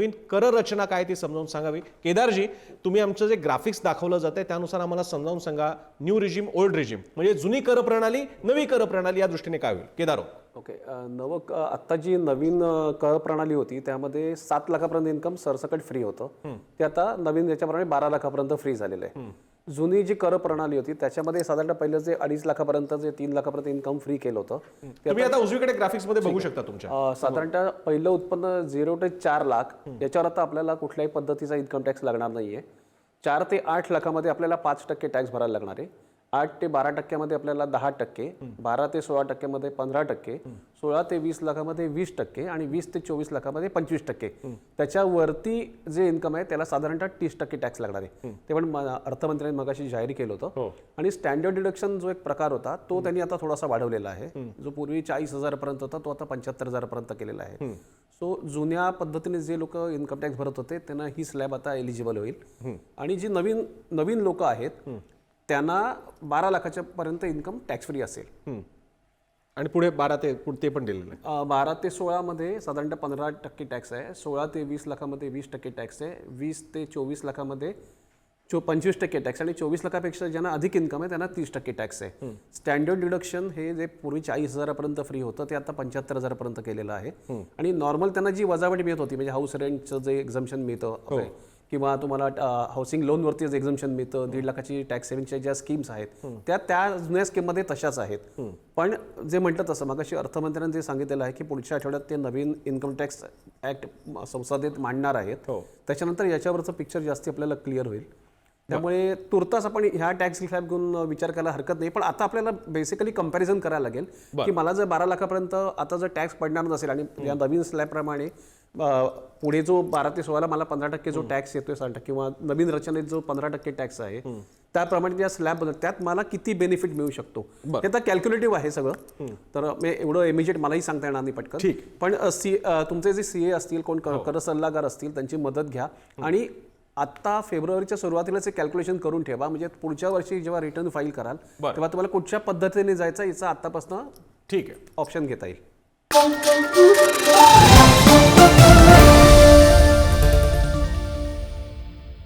नवीन कर रचना काय ती समजावून सांगावी? केदारजी तुम्ही आमचं जे ग्राफिक्स दाखवलं जाते त्यानुसार आम्हाला समजावून सांगा. न्यू रिजिम ओल्ड रिजिम म्हणजे जुनी कर प्रणाली नवी कर प्रणाली या दृष्टीने काय होईल? केदारो. ओके नव आत्ता जी नवीन कर प्रणाली होती त्यामध्ये सात लाखापर्यंत इन्कम सरसकट फ्री होतं. ते आता नवीन याच्याप्रमाणे बारा लाखापर्यंत फ्री झालेलं आहे. जुनी जी कर प्रणाली होती त्याच्यामध्ये साधारण पहिलं जे अडीच लाखापर्यंत जे तीन लाखापर्यंत इन्कम फ्री केलं होतं. ते तुम्ही आता उजवीकडे ग्राफिक्समध्ये बघू शकता तुमच्या. साधारणतः पहिलं उत्पन्न झिरो ते चार लाख याच्यावर आता आपल्याला कुठल्याही पद्धतीचा इन्कम टॅक्स लागणार नाहीये. चार ते आठ लाखामध्ये आपल्याला पाच टक्के टॅक्स भरायला लागणार आहे. आठ ते बारा टक्क्यामध्ये आपल्याला दहा टक्के बारा ते सोळा टक्क्यामध्ये पंधरा टक्के सोळा ते वीस लाखामध्ये वीस टक्के आणि वीस ते चोवीस लाखामध्ये पंचवीस टक्के. त्याच्यावरती जे इन्कम आहे त्याला साधारणतः तीस टक्के टॅक्स लागणार आहे. ते पण अर्थमंत्र्यांनी मगाशी जाहीर केलं होतं. आणि स्टँडर्ड डिडक्शन जो एक प्रकार होता तो त्यांनी आता थोडासा वाढवलेला आहे. जो पूर्वी चाळीस हजारापर्यंत होता तो आता पंच्याहत्तर हजारापर्यंत केलेला आहे. सो जुन्या पद्धतीने जे लोक इन्कम टॅक्स भरत होते त्यांना ही स्लॅब आता एलिजिबल होईल. आणि जी नवीन नवीन लोक आहेत त्यांना बारा लाखाच्या पर्यंत इन्कम टॅक्स फ्री असेल. आणि पुढे बारा ते पुढे ते पण दिलेलं आहे बारा ते सोळामध्ये साधारणतः पंधरा टक्के टॅक्स आहे सोळा ते वीस लाखामध्ये वीस टक्के टॅक्स आहे वीस ते चोवीस लाखामध्ये चो पंचवीस टक्के टॅक्स आणि चोवीस लाखापेक्षा ज्यांना अधिक इन्कम आहे त्यांना तीस टक्के टॅक्स आहे. स्टँडर्ड डिडक्शन हे जे पूर्वी चाळीस हजारापर्यंत फ्री होतं ते आता पंच्याहत्तर हजारापर्यंत केलेलं आहे. आणि नॉर्मल त्यांना जी वजावट मिळत होती म्हणजे हाऊस रेंटचं जे एक्झम्शन मिळतं आपले, किंवा तुम्हाला हाऊसिंग लोनवरती जे एक्झम्शन मिळतं दीड लाखाची टॅक्स सेव्हिंगच्या ज्या स्कीम्स आहेत त्या त्या जुन्या स्कीममध्ये तशाच आहेत. पण जे म्हटलं तसं मग अर्थमंत्र्यांनी जे सांगितलेलं आहे की पुढच्या आठवड्यात ते नवीन इन्कम टॅक्स ऍक्ट संसदेत मांडणार आहेत. हो. त्याच्यानंतर याच्यावरचं पिक्चर जास्ती आपल्याला क्लिअर होईल. त्यामुळे तुर्तास आपण ह्या टॅक्स स्लॅब घेऊन विचार करायला हरकत नाही. पण आता आपल्याला बेसिकली कंपॅरिझन करायला लागेल की मला जर बारा लाखापर्यंत आता जर टॅक्स पडणार नसेल आणि या नवीन स्लॅबप्रमाणे पुढे जो बारा ते सोळाला मला पंधरा टक्के जो टॅक्स येतोय साठ टक्के किंवा नवीन रचनेत जो पंधरा टक्के टॅक्स आहे त्याप्रमाणे त्या स्लॅब त्यात मला किती बेनिफिट मिळू शकतो? ते आता कॅल्क्युलेटिव्ह आहे सगळं. तर मी एवढं इमिजिएट मलाही सांगता येणार नाही पटकन. पण सी तुमचे जे सी ए असतील कोण कर कर सल्लागार असतील त्यांची मदत घ्या. आणि आता फेब्रुवारीच्या सुरुवातीलाच हे कॅल्क्युलेशन करून ठेवा. म्हणजे पुढच्या वर्षी जेव्हा रिटर्न फाईल कराल बरं. तेव्हा तुम्हाला कुठच्या पद्धतीने जायचं याचा आतापासून ठीक आहे. ऑप्शन घेता येईल.